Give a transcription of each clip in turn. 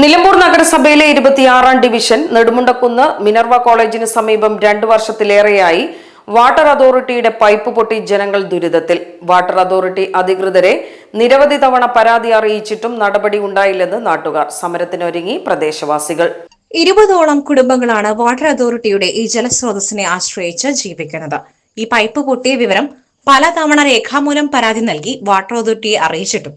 നിലമ്പൂർ നഗരസഭയിലെ ഇരുപത്തിയാറാം division Nedumundakkunnu Minerva കോളേജിന് സമീപം രണ്ടു വർഷത്തിലേറെയായി വാട്ടർ അതോറിറ്റിയുടെ പൈപ്പ് പൊട്ടി ജനങ്ങൾ ദുരിതത്തിൽ. വാട്ടർ അതോറിറ്റി അധികൃതരെ നിരവധി തവണ പരാതി അറിയിച്ചിട്ടും നടപടി ഉണ്ടായില്ലെന്ന് നാട്ടുകാർ. സമരത്തിനൊരുങ്ങി പ്രദേശവാസികൾ. ഇരുപതോളം കുടുംബങ്ങളാണ് വാട്ടർ അതോറിറ്റിയുടെ ഈ ജലസ്രോതസ്സിനെ ആശ്രയിച്ച് ജീവിക്കുന്നത്. ഈ പൈപ്പ് പൊട്ടിയ വിവരം പലതവണ രേഖാമൂലം പരാതി നൽകി വാട്ടർ അതോറിറ്റിയെ അറിയിച്ചിട്ടും.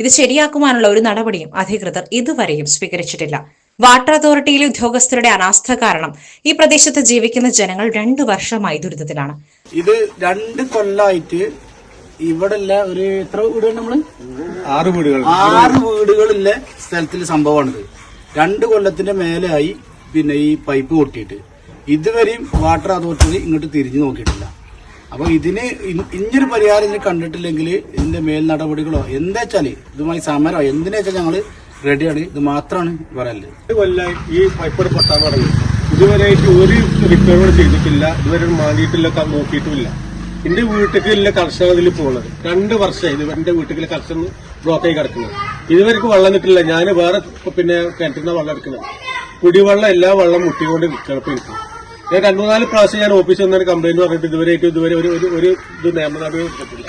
ഇത് ശരിയാക്കുവാനുള്ള ഒരു നടപടിയും അധികൃതർ ഇതുവരെയും സ്വീകരിച്ചിട്ടില്ല. വാട്ടർ അതോറിറ്റിയിലെ ഉദ്യോഗസ്ഥരുടെ അനാസ്ഥ കാരണം ഈ പ്രദേശത്ത് ജീവിക്കുന്ന ജനങ്ങൾ രണ്ടു വർഷമായി ദുരിതത്തിലാണ്. ഇത് രണ്ട് കൊല്ലായിട്ട് ഇവിടെല്ല ഒരു എത്ര വീടുകൾ നമ്മൾ? ആറ് വീടുകൾ. ആറ് വീടുകളിലെ സ്ഥലത്തിൽ സംഭവമാണിത്. രണ്ട് കൊല്ലത്തിന്റെ മേലെയായി പിന്നെ ഈ പൈപ്പ് പൊട്ടിയിട്ട്. ഇതുവരെയും വാട്ടർ അതോറിറ്റി ഇങ്ങോട്ട് തിരിഞ്ഞു നോക്കിയിട്ടില്ല. അപ്പൊ ഇതിന് ഇങ്ങനൊരു പരിഹാരം ഇതിന് കണ്ടിട്ടില്ലെങ്കിൽ ഇതിന്റെ മേൽ നടപടികളോ എന്താ ഇതുമായി സമരമോ എന്തിനാ വെച്ചാൽ ഞങ്ങൾ റെഡിയാണ് ഇത് മാത്രമാണ് പറയൽ. ഈ പൈപ്പട് പൊട്ടാൻ തുടങ്ങി. ഇതുവരെയായിട്ട് ഒരു റിപ്പയർ ചെയ്തിട്ടില്ല. ഇതുവരെ മാറ്റിയിട്ടില്ല നോക്കിയിട്ടുമില്ല. എന്റെ വീട്ടിലേക്ക് ഇല്ല കർഷകർ ഇതിൽ പോകുന്നത് രണ്ട് വർഷമായി ഇത് എന്റെ വീട്ടിലെ കർഷകർ ബ്ലോക്കായി കിടക്കുന്നത്. ഇതുവരെക്ക് വെള്ളം കിട്ടില്ല ഞാൻ വേറെ പിന്നെ കിണറ്റുന്ന വെള്ളം എടുക്കുന്നത്. കുടിവെള്ളം എല്ലാ വെള്ളം മുട്ടിക്കൊണ്ട് എനിക്ക്. ഞാൻ രണ്ടു നാല് പ്രാവശ്യം ഞാൻ ഓഫീസിൽ വന്നൊരു കംപ്ലൈന്റ് പറഞ്ഞിട്ട് ഇതുവരെ ആയിട്ട് ഇതുവരെ ഒരു ഒരു- ഒരു ഇത് നിയമ നടപടി എടുത്തിട്ടില്ല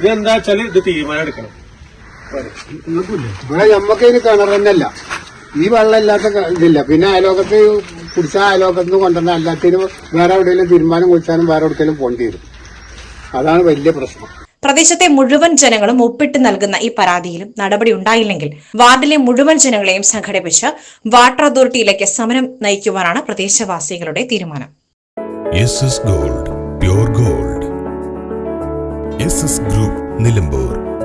ഇതെന്താ വെച്ചാൽ ഇത് തീരുമാനം എടുക്കണം. ഇവിടെ നമ്മക്ക് ഇതിന് കിണർ തന്നെയല്ല. ഈ വെള്ളം ഇല്ലാത്ത ഇതില്ല. പിന്നെ അയലോകത്ത് കുടിച്ച അയലോകത്ത് നിന്ന് കൊണ്ടുവന്ന അല്ലാത്തതിനും വേറെ എവിടെയെങ്കിലും തീരുമാനം കുടിച്ചാലും വേറെ എവിടെയെങ്കിലും പോണ്ടി വരും. അതാണ് വലിയ പ്രശ്നം. പ്രദേശത്തെ മുഴുവൻ ജനങ്ങളും ഒപ്പിട്ട് നൽകുന്ന ഈ പരാതിയിലും നടപടി ഉണ്ടായില്ലെങ്കിൽ വാർഡിലെ മുഴുവൻ ജനങ്ങളെയും സംഘടിപ്പിച്ച് വാട്ടർ അതോറിറ്റിയിലേക്ക് സമരം നയിക്കുവാനാണ് പ്രദേശവാസികളുടെ തീരുമാനം. Gold gold. ഗ്രൂപ്പ് നിലമ്പൂർ.